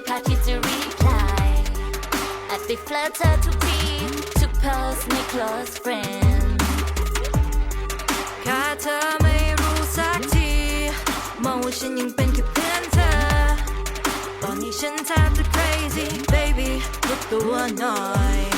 party to reply. As they flutter to be to post me close friend. แค่เธอไม่รู้สักที มองว่าฉันยังเป็นแค่เพื่อนเธอ ตอนนี้ฉันแทบจะ crazy baby ลุกตัวหน่อย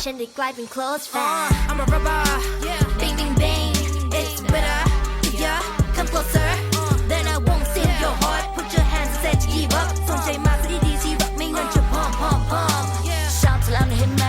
ลองให้ฉันได้กลายเป็น close friend I'm a rubber yeah Bing bing bing it's better yeah come closer then I won't sing your heart put your hands set to give up สนใจมาซะดีๆที่รักไม่งั้นจะพอมพอมพอมชอบเธอแล้วนะเห็นไห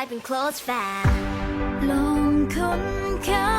กลายเป็น close friend ลองค้นเข้า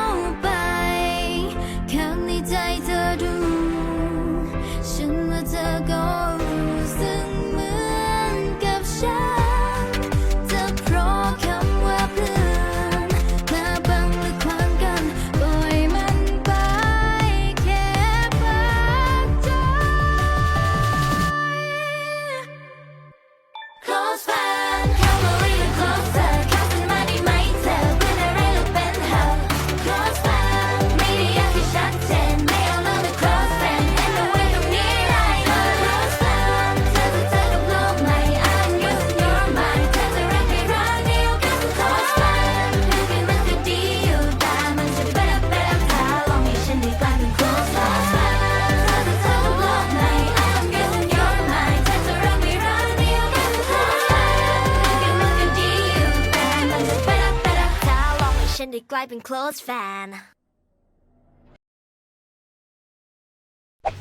ฉันได้กลายเป็น close fan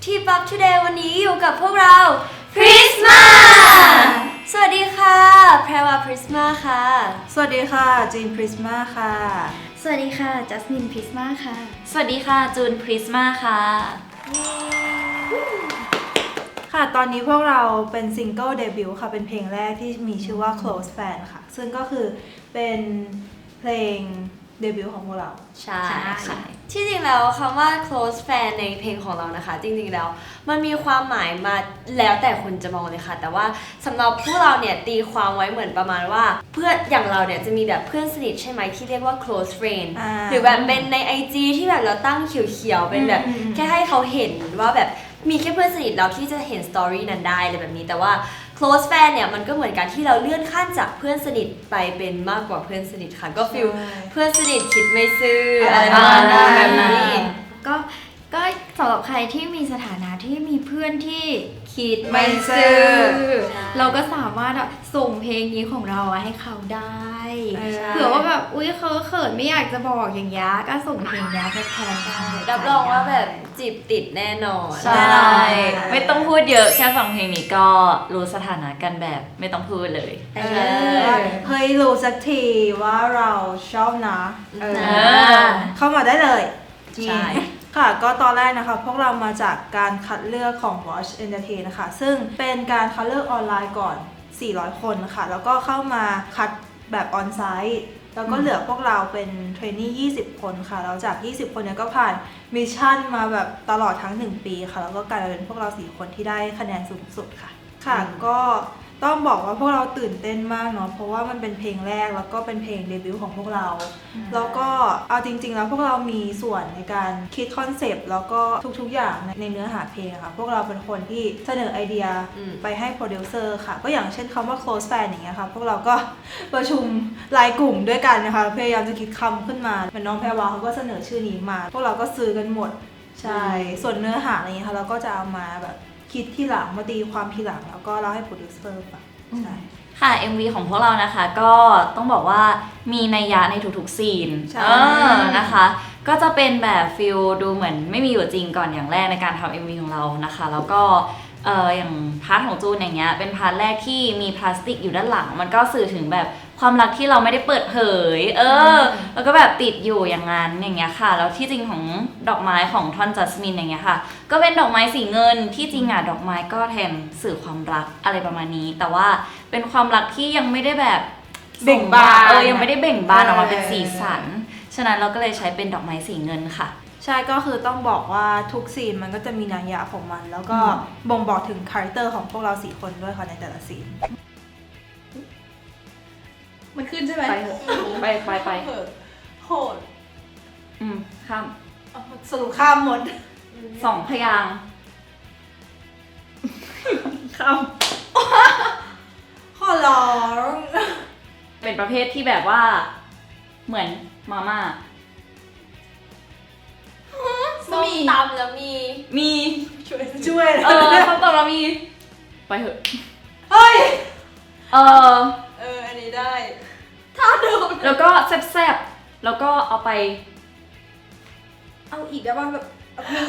ที่ป๊อป Today วันนี้อยู่กับพวกเรา Prisma สวัสดีค่ะ แพรวา Prisma ค่ะ สวัสดีค่ะ จีนพริสมาค่ะ สวัสดีค่ะ จัสมิน Prisma ค่ะ สวัสดีค่ะ จูนพริสมาค่ะ ค่ะ ตอนนี้พวกเราเป็นซิงเกิลเดบิวต์ค่ะ เป็นเพลงแรกที่มีชื่อว่า Close Fan ค่ะ ซึ่งก็คือเป็นเพลง เดบิวต์ของพวกเรา ใช่ใช่ที่จริงแล้วคำว่า close fan ในเพลงของเรานะคะ จริงๆแล้ว มันมีความหมายมาแล้วแต่คนจะมองเลยค่ะ แต่ว่าสำหรับพวกเราเนี่ยตีความไว้เหมือนประมาณว่า เพื่อนอย่างเราเนี่ยจะมีแบบเพื่อนสนิทใช่ไหมที่เรียกว่า close friend อ่าหรือแบบเป็นใน IG ที่แบบเราตั้งเขียวๆเป็นแบบอืมอืมแค่ให้เขาเห็นว่าแบบมีแค่เพื่อนสนิทเราที่จะเห็นสตอรี่นั้นได้อะไรแบบนี้แต่ว่า close fan เนี่ยมันก็เหมือนกันที่เราเลื่อนขั้นจากเพื่อนสนิทไปเป็นมากกว่าเพื่อนสนิทค่ะ ก็ฟิลใช่เพื่อนสนิทคิดไม่ซื่ออ่าอะไรประมาณนั้นแบบนั้นก็ ก็สำหรับใครที่มีสถานะที่มีเพื่อนที่คิดไม่ไม่ซื่ซื่ออเราก็สามารถส่งเพลงนี้ของเราอะให้เขาได้เออ เผื่อว่าแบบอุ้ยเขาเขินไม่อยากจะบอกอย่างยะก็ส่งเพลงยะไปแทนได้รับรองว่าแบบจีบติดแน่นอนใช่ ไม่ต้องพูดเยอะแค่ฟังเพลงนี้ก็รู้สถานะกันแบบไม่ต้องพูดเลย เอเอออเฮ้ยรู้สักทีว่าเราชอบนะเออเออ เข้ามาได้เลย ใช่ ค่ะ ก็ตอนแรกนะคะ พวกเรามาจากการคัดเลือกของ Watch Entertain นะคะ ซึ่งเป็นการคัดเลือกออนไลน์ก่อน 400 คนนะคะแล้วก็เข้ามาคัดแบบออนไซต์แล้วก็เหลือพวกเราเป็นเทรนนี่20 คนค่ะ แล้วจาก 20 คนเนี้ยก็ผ่านมิชชั่นมาแบบตลอดทั้ง 1 ปีค่ะ แล้วก็กลายเป็นพวกเรา 4 คนที่ได้คะแนนสูงสุดค่ะ ค่ะ ก็ ต้องบอกว่าพวกเราตื่นเต้นมากเนาะเพราะว่ามันเป็นเพลงแรกแล้วก็เป็นเพลงเดบิวต์ของพวกเรา แล้วก็เอาจริง ๆ แล้วพวกเรามีส่วนในการคิดคอนเซปต์แล้วก็ทุกๆอย่างในในเนื้อหาเพลงอะค่ะ พวกเราเป็นคนที่เสนอไอเดียอืมไปให้โปรดิวเซอร์ค่ะ ก็อย่างเช่นคำว่า close fan อย่างเงี้ยค่ะ พวกเราก็ประชุมรายกลุ่มด้วยกันนะคะพยายามจะคิดคำขึ้นมาเป็นน้องแพรวาเขาก็เสนอชื่อนี้มา พวกเราก็ซื้อกันหมดใช่ส่วนเนื้อหาอะไรเงี้ยค่ะเราก็จะเอามาแบบ คิดที่หลังมาตีความทีหลังแล้วก็เล่าให้โปรดิวเซอร์ฟังใช่ค่ะ MV ของพวกเรานะคะก็ต้องบอกว่ามีนัยยะในทุกๆซีนใช่เออนะคะ ก็จะเป็นแบบฟิลดูเหมือนไม่มีอยู่จริงก่อนอย่างแรกในการทำ MV ของเรานะคะ แล้วก็เอออย่างพาร์ทของจูนอย่างเงี้ยเป็นพาร์ทแรกที่มีพลาสติกอยู่ด้านหลัง มันก็สื่อถึงแบบ ความรักที่เราไม่ได้เปิดเผย เออ แล้วก็แบบติดอยู่อย่างนั้นอย่างเงี้ยค่ะ แล้วที่จริงของดอกไม้ของท่อนจัสมินอย่างเงี้ยค่ะ ก็เป็นดอกไม้สีเงินที่จริงอะดอกไม้ก็แทนสื่อความรักอะไรประมาณนี้ แต่ว่าเป็นความรักที่ยังไม่ได้แบบเบ่งบานเออยังไม่ได้เบ่งบานออกมาเออเป็นสีสัน ฉะนั้นเราก็เลยใช้เป็นดอกไม้สีเงินค่ะใช่ก็คือต้องบอกว่าทุกซีนมันก็จะมีนัยยะของมัน แล้วก็บ่งบอกถึงคาแรคเตอร์ของพวกเราสี่คนด้วยค่ะในแต่ละซีน มันขึ้นใช่ไหมไปเถอะไปไปไปโหดอืมข้ามสรุปข้ามหมด สองพยางค์ข้ามขอร้องเป็นประเภทที่แบบว่า เหมือนมาม่า ส้มตำแล้วมี มี ช่วยเออคำตอบเรามี ไปเถอะ เฮ้ย เออ เออ อันนี้ได้ แล้วก็แซ่บๆ แล้วก็เอาไป เอาอีกได้ป่ะแบบ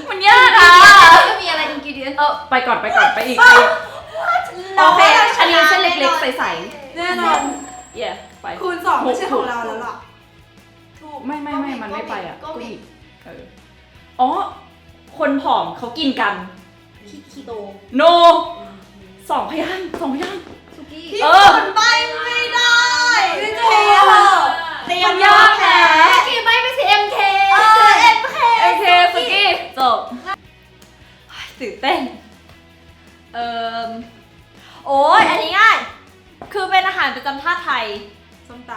มันยากอะก็มีอะไรอินกิเดียนเออไปก่อนไปก่อนไปอีกไปอีกโอเคอันนี้เส้นเล็กๆ ใสแน่นอนๆเย่ไป คูณสองไม่ใช่ของเราแล้วล่ะไม่ไม่ไม่มันไม่ไปอะก็อีกเอออ๋อ คนผอมเขากินกันคีโต โน สองพยางค์สองพยางค์ สุกี้เออไปไม่ได้จริง เทเหรอเตรียมยากแหมสุกี้ไม่ไม่ใช่เอ็มเคเออเอ็มเคโอเคสุกี้จบตื่นเต้น เอ่อโอ้ยอันนี้ง่าย คือเป็นอาหารประจำชาติไทย ส้มต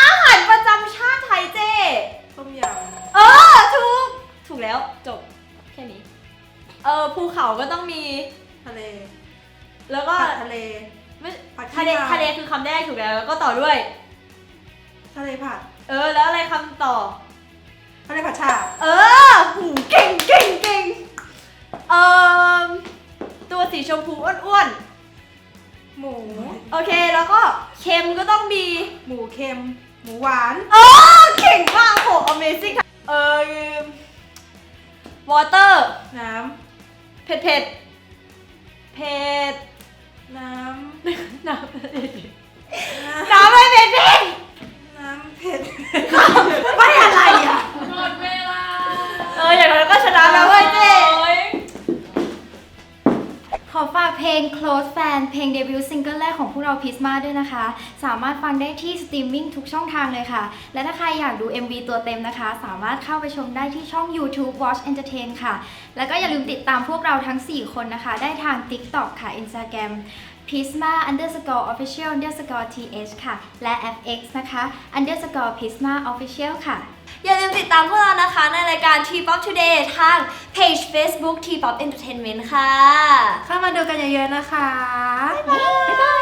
อาหารประจำชาติไทยเจ้ำต้มยเออถูก ถูกแล้วจบแค่นี้ เออภูเขาก็ต้องมีำทะเลแล้วก็ผัดทะเล ไม่ผัดขี้ทะเลเมาทะเลคือคำแรกถูกแล้วแล้วก็ต่อด้วย ทะเลผัดเออ แล้วอะไรคำต่อ ทะเลผัดชาเออหูเก่งเก่งเก่งเอ่อตัวสีชมพูอ้วนหมูๆโอเคแล้วก็เค็มก็ต้องมี หมูเค็ม หมูหวาน เออเก่งมากโห Amazing เออ water น้เผ็ดเผ็ดเผ็ดำ น้ำน้ำเผ็ดน้น้ำไม่เผ็ดเผ็ดำน้ำเผ็ดไม่อะไรอะ หมดเวลา เอออย่างนั้นก็ชนะแล้วเว้ยเจ๊ ง Close Fan เพลงเดบิวต์ซิงเกิลแรกของพวกเราพิสมาด้วยนะคะ สามารถฟังได้ที่สตรีมมิ่งทุกช่องทางเลยค่ะ และถ้าใครอยากดู MV ตัวเต็มนะคะ สามารถเข้าไปชมได้ที่ช่อง YouTube Watch Entertain ค่ะ แล้วก็อย่าลืมติดตามพวกเราทั้ง 4 คนนะคะ ได้ทาง TikTok ค่ะ Instagram Pisma underscore official underscore th ค่ะ และ fx นะคะ underscore Pisma official ค่ะ อย่าลืมติดตามพวกเรานะคะในรายการ T-POP Today ทางเพจ Facebook T-POP Entertainment ค่ะ เข้ามาดูกันเยอะๆนะคะ บ๊ายบาย